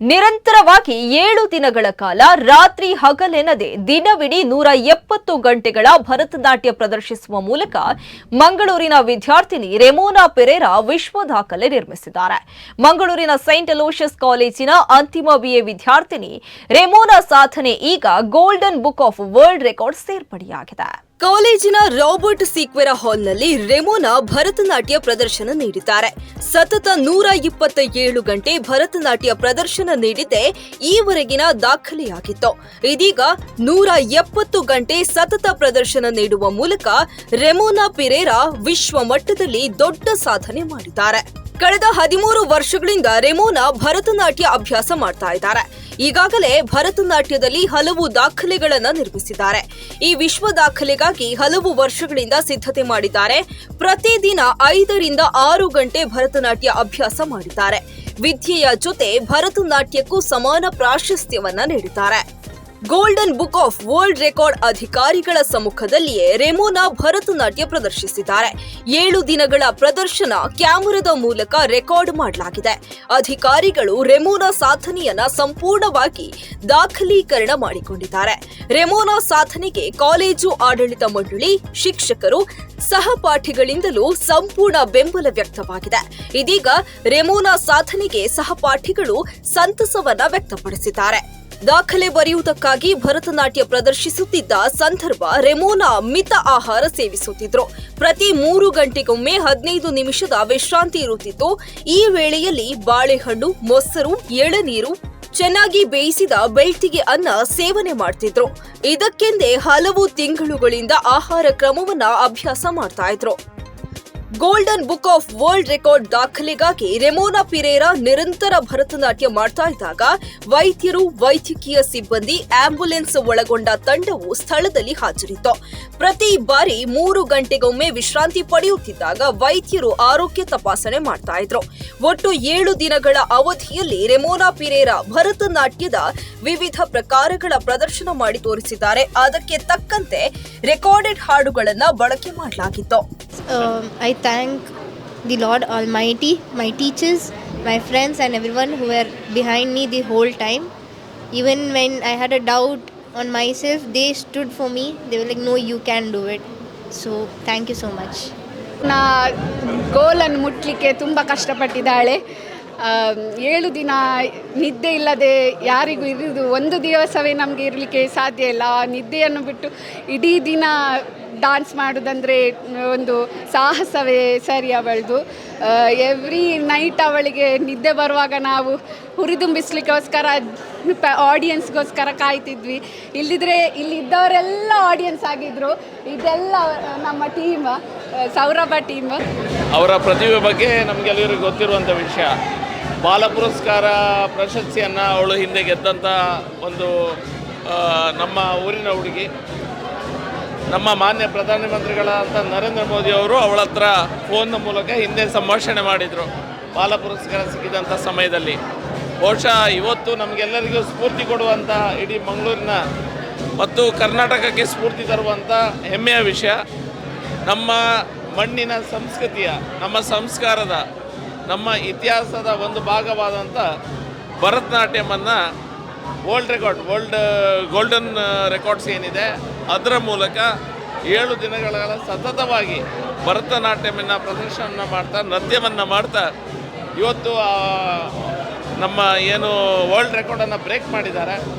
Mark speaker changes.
Speaker 1: ನಿರಂತರವಾಗಿ ಏಳು ದಿನಗಳ ಕಾಲ ರಾತ್ರಿ ಹಗಲೆನ್ನದೆ ದಿನವಿಡೀ ನೂರ ಎಪ್ಪತ್ತು ಗಂಟೆಗಳ ಭರತನಾಟ್ಯ ಪ್ರದರ್ಶಿಸುವ ಮೂಲಕ ಮಂಗಳೂರಿನ ವಿದ್ಯಾರ್ಥಿನಿ ರೆಮೋನಾ ಪೆರೇರಾ ವಿಶ್ವ ದಾಖಲೆ ನಿರ್ಮಿಸಿದ್ದಾರೆ. ಮಂಗಳೂರಿನ ಸೈಂಟ್ ಅಲೋಷಿಯಸ್ ಕಾಲೇಜಿನ ಅಂತಿಮ ಬಿಎ ವಿದ್ಯಾರ್ಥಿನಿ ರೆಮೋನಾ ಸಾಧನೆ ಈಗ golden book of world record ಸೇರ್ಪಡೆಯಾಗಿದೆ. ಕಾಲೇಜಿನ ರಾಬರ್ಟ್ ಸೀಕ್ವೆರಾ ಹಾಲ್ನಲ್ಲಿ ರೆಮೋನಾ ಭರತನಾಟ್ಯ ಪ್ರದರ್ಶನ ನೀಡಿದ್ದಾರೆ. ಸತತ ನೂರ ಇಪ್ಪತ್ತ ಏಳು ಗಂಟೆ ಭರತನಾಟ್ಯ ಪ್ರದರ್ಶನ ನೀಡಿದ್ದೇ ಈವರೆಗಿನ ದಾಖಲೆಯಾಗಿತ್ತು. ಇದೀಗ ನೂರ ಎಪ್ಪತ್ತು ಗಂಟೆ ಸತತ ಪ್ರದರ್ಶನ ನೀಡುವ ಮೂಲಕ ರೆಮೋನಾ ಪಿರೇರಾ ವಿಶ್ವ ಮಟ್ಟದಲ್ಲಿ ದೊಡ್ಡ ಸಾಧನೆ ಮಾಡಿದ್ದಾರೆ. ಕಳೆದ ಹದಿಮೂರು ವರ್ಷಗಳಿಂದ ರೆಮೋನಾ ಭರತನಾಟ್ಯ ಅಭ್ಯಾಸ ಮಾಡ್ತಾ ಇದ್ದಾರೆ. ಈಗಾಗಲೇ ಭರತನಾಟ್ಯದಲ್ಲಿ ಹಲವು ದಾಖಲೆಗಳನ್ನು ನಿರ್ಮಿಸಿದ್ದಾರೆ. ಈ ವಿಶ್ವ ದಾಖಲೆಗಾಗಿ ಹಲವು ವರ್ಷಗಳಿಂದ ಸಿದ್ಧತೆ ಮಾಡಿದ್ದಾರೆ. ಪ್ರತಿದಿನ ಐದರಿಂದ ಆರು ಗಂಟೆ ಭರತನಾಟ್ಯ ಅಭ್ಯಾಸ ಮಾಡಿದ್ದಾರೆ. ವಿದ್ಯೆಯ ಜೊತೆ ಭರತನಾಟ್ಯಕ್ಕೂ ಸಮಾನ ಪ್ರಾಶಸ್ತ್ಯವನ್ನ ನೀಡಿದ್ದಾರೆ. Golden book of world record ಅಧಿಕಾರಿಗಳ ಸಮ್ಮುಖದಲ್ಲಿಯೇ ರೆಮೋನಾ ಭರತನಾಟ್ಯ ಪ್ರದರ್ಶಿಸಿದ್ದಾರೆ. ಏಳು ದಿನಗಳ ಪ್ರದರ್ಶನ ಕ್ಯಾಮರಾದ ಮೂಲಕ ರೆಕಾರ್ಡ್ ಮಾಡಲಾಗಿದೆ. ಅಧಿಕಾರಿಗಳು ರೆಮೋನಾ ಸಾಧನೆಯನ್ನ ಸಂಪೂರ್ಣವಾಗಿ ದಾಖಲೀಕರಣ ಮಾಡಿಕೊಂಡಿದ್ದಾರೆ. ರೆಮೋನಾ ಸಾಧನೆಗೆ ಕಾಲೇಜು ಆಡಳಿತ ಮಂಡಳಿ, ಶಿಕ್ಷಕರು, ಸಹಪಾಠಿಗಳಿಂದಲೂ ಸಂಪೂರ್ಣ ಬೆಂಬಲ ವ್ಯಕ್ತವಾಗಿದೆ. ಇದೀಗ ರೆಮೋನಾ ಸಾಧನೆಗೆ ಸಹಪಾಠಿಗಳು ಸಂತಸವನ್ನ ವ್ಯಕ್ತಪಡಿಸಿದ್ದಾರೆ. ದಾಖಲೆ ಬರೆಯುವುದಕ್ಕಾಗಿ ಭರತನಾಟ್ಯ ಪ್ರದರ್ಶಿಸುತ್ತಿದ್ದ ಸಂದರ್ಭ ರೆಮೋನಾ ಮಿತ ಆಹಾರ ಸೇವಿಸುತ್ತಿದ್ರು. ಪ್ರತಿ ಮೂರು ಗಂಟೆಗೊಮ್ಮೆ ಹದಿನೈದು ನಿಮಿಷದ ವಿಶ್ರಾಂತಿ ಇರುತ್ತಿತ್ತು. ಈ ವೇಳೆಯಲ್ಲಿ ಬಾಳೆಹಣ್ಣು, ಮೊಸರು, ಎಳನೀರು ಚೆನ್ನಾಗಿ ಬೇಯಿಸಿದ ಬೆಳ್ತಿಗೆ ಅನ್ನ ಸೇವನೆ ಮಾಡ್ತಿದ್ರು. ಇದಕ್ಕೆಂದೇ ಹಲವು ತಿಂಗಳುಗಳಿಂದ ಆಹಾರ ಕ್ರಮವನ್ನ ಅಭ್ಯಾಸ ಮಾಡ್ತಾ golden book of world record ದಾಖಲೆಗಾಗಿ Remona Pereira ನಿರಂತರ ಭರತನಾಟ್ಯ ಮಾಡ್ತಾ ಇದ್ದಾಗ ವೈದ್ಯರು, ವೈದ್ಯಕೀಯ ಸಿಬ್ಬಂದಿ ಆಂಬ್ಯುಲೆನ್ಸ್ ಒಳಗೊಂಡ ತಂಡವು ಸ್ಥಳದಲ್ಲಿ ಹಾಜರಿತ್ತು. ಪ್ರತಿ ಬಾರಿ ಮೂರು ಗಂಟೆಗೊಮ್ಮೆ ವಿಶ್ರಾಂತಿ ಪಡೆಯುತ್ತಿದ್ದಾಗ ವೈದ್ಯರು ಆರೋಗ್ಯ ತಪಾಸಣೆ ಮಾಡ್ತಾ ಇದ್ರು. ಒಟ್ಟು ಏಳು ದಿನಗಳ ಅವಧಿಯಲ್ಲಿ ರೆಮೋನಾ ಪಿರೇರಾ ಭರತನಾಟ್ಯದ ವಿವಿಧ ಪ್ರಕಾರಗಳ ಪ್ರದರ್ಶನ ಮಾಡಿ ತೋರಿಸಿದ್ದಾರೆ. ಅದಕ್ಕೆ ತಕ್ಕಂತೆ ರೆಕಾರ್ಡೆಡ್ ಹಾಡುಗಳನ್ನು ಬಳಕೆ ಮಾಡಲಾಗಿತ್ತು.
Speaker 2: Um, I thank the Lord Almighty, my teachers, my friends, and everyone who were behind me the whole time. Even when I had a doubt on myself, they stood for me. They were like, No, you can do it. So, thank you so much.
Speaker 3: ನಾ ಗೋಲನ್ನು ಮುಟ್ಲಿಕ್ಕೆ ತುಂಬ ಕಷ್ಟಪಟ್ಟಿದ್ದಾಳೆ ಏಳು ದಿನ ನಿದ್ದೆ ಇಲ್ಲದೆ ಯಾರಿಗೂ ಇರುವುದು ಒಂದು ದಿವಸವೇ ನಮಗೆ ಇರಲಿಕ್ಕೆ ಸಾಧ್ಯ ಇಲ್ಲ ಆ ನಿದ್ದೆಯನ್ನು ಬಿಟ್ಟು ಇಡೀ ದಿನ ಡಾನ್ಸ್ ಮಾಡೋದಂದರೆ, ಒಂದು ಸಾಹಸವೇ ಸರಿ ಅವಳದು. ಎವ್ರಿ ನೈಟ್ ಅವಳಿಗೆ ನಿದ್ದೆ ಬರುವಾಗ ನಾವು ಹುರಿದುಂಬಿಸ್ಲಿಕ್ಕೋಸ್ಕರ ಆಡಿಯನ್ಸ್ಗೋಸ್ಕರ ಕಾಯ್ತಿದ್ವಿ. ಇಲ್ಲಿದ್ರೆ ಇಲ್ಲಿ ಇದ್ದವರೆಲ್ಲ ಆಡಿಯನ್ಸ್ ಆಗಿದ್ರು. ಇದೆಲ್ಲ ನಮ್ಮ ಟೀಮ್ ಸೌರಭ ಟೀಮ್
Speaker 4: ಅವರ ಪ್ರತಿಭೆ ಬಗ್ಗೆ ನಮಗೆಲ್ಲರಿಗೂ ಗೊತ್ತಿರುವಂಥ ವಿಷಯ. ಬಾಲ ಪುರಸ್ಕಾರ ಪ್ರಶಸ್ತಿಯನ್ನು ಅವಳು ಹಿಂದೆ ಗೆದ್ದಂಥ ಒಂದು ನಮ್ಮ ಊರಿನ ಹುಡುಗಿ. ನಮ್ಮ ಮಾನ್ಯ ಪ್ರಧಾನಮಂತ್ರಿಗಳಾದಂಥ ನರೇಂದ್ರ ಮೋದಿ ಅವರು ಅವಳ ಹತ್ರ ಫೋನ್ನ ಮೂಲಕ ಹಿಂದೆ ಸಂಭಾಷಣೆ ಮಾಡಿದರು. ಬಾಲ ಪುರಸ್ಕಾರ ಸಿಕ್ಕಿದಂಥ ಸಮಯದಲ್ಲಿ. ಬಹುಶಃ ಇವತ್ತು ನಮಗೆಲ್ಲರಿಗೂ ಸ್ಫೂರ್ತಿ ಕೊಡುವಂಥ ಇಡೀ ಮಂಗಳೂರಿನ ಮತ್ತು ಕರ್ನಾಟಕಕ್ಕೆ ಸ್ಫೂರ್ತಿ ತರುವಂಥ ಹೆಮ್ಮೆಯ ವಿಷಯ. ನಮ್ಮ ಮಣ್ಣಿನ ಸಂಸ್ಕೃತಿಯ, ನಮ್ಮ ಸಂಸ್ಕಾರದ, ನಮ್ಮ ಇತಿಹಾಸದ ಒಂದು ಭಾಗವಾದಂಥ ಭರತನಾಟ್ಯಮನ್ನು world record world golden records ಏನಿದೆ, ಅದರ ಮೂಲಕ ಏಳು ದಿನಗಳ ಕಾಲ ಸತತವಾಗಿ ಭರತನಾಟ್ಯವನ್ನು ಪ್ರದರ್ಶನ ಮಾಡ್ತಾ, ನೃತ್ಯವನ್ನು ಮಾಡ್ತಾ, ಇವತ್ತು ನಮ್ಮ ಏನು ವರ್ಲ್ಡ್ ರೆಕಾರ್ಡನ್ನು ಬ್ರೇಕ್ ಮಾಡಿದ್ದಾರೆ.